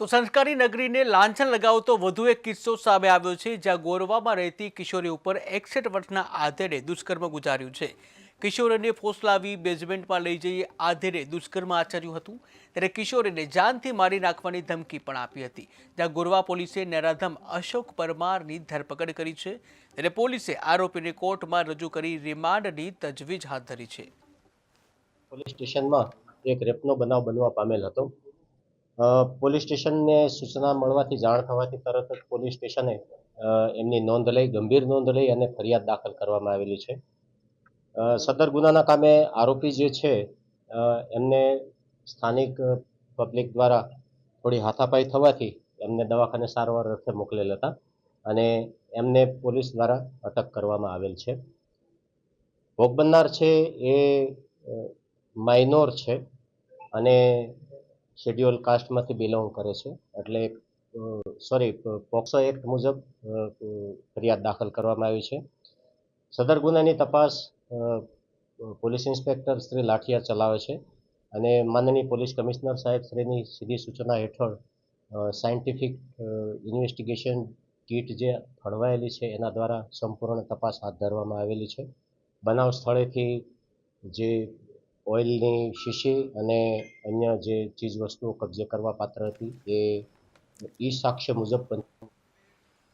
તો સંસ્કારી નગરીને લાંછન લગાવતો વધુ એક કિસ્સો સામે આવ્યો છે, જ્યાં ગોરવામાં રહેતી કિશોરી ઉપર એકસઠ વર્ષના આધેડે દુષ્કર્મ ગુજાર્યું છે. કિશોરીને ફોસલાવી બેઝમેન્ટમાં લઈ જઈ આધેડે દુષ્કર્મ આચર્યું હતું. ત્યારે કિશોરીને જાનથી મારી નાખવાની ધમકી પણ આપી હતી. જ્યાં ગોરવા પોલીસે નરાધમ અશોક પરમારની ધરપકડ કરી છે. ત્યારે પોલીસે આરોપીને કોર્ટમાં રજૂ કરી રિમાન્ડની તજવીજ હાથ ધરી છે. પોલીસ સ્ટેશનમાં એક રેપનો બનાવ બનવા પામેલ હતો. પોલીસ સ્ટેશનને સૂચના મળવાથી, જાણ થવાથી તરત જ પોલીસ સ્ટેશને એમની નોંધ લઈ, ગંભીર નોંધ લઈ અને ફરિયાદ દાખલ કરવામાં આવેલી છે. સદર ગુનાના કામે આરોપી જે છે એમને સ્થાનિક પબ્લિક દ્વારા થોડી હાથાપાઈ થવાથી એમને દવાખાને સારવાર અર્થે મોકલેલ હતા અને એમને પોલીસ દ્વારા અટક કરવામાં આવેલ છે. ભોગ બનનાર છે એ માઇનોર છે અને શેડ્યુલ કાસ્ટમાંથી બિલોંગ કરે છે. એટલે સોરી પોક્સો એક્ટ મુજબ ફરિયાદ દાખલ કરવામાં આવી છે. સદર ગુનાની તપાસ પોલીસ ઇન્સ્પેક્ટર શ્રી લાઠિયા ચલાવે છે અને માનનીય પોલીસ કમિશનર સાહેબ શ્રીની સીધી સૂચના હેઠળ સાયન્ટિફિક ઇન્વેસ્ટિગેશન કીટ જે ફળવાયેલી છે એના દ્વારા સંપૂર્ણ તપાસ હાથ ધરવામાં આવેલી છે. બનાવ સ્થળેથી જે ઓઇલની શીશી અને અન્ય જે ચીજ વસ્તુઓ કબજે કરવા પાત્ર હતી એ ઈ સાક્ષ્ય મુજબ પણ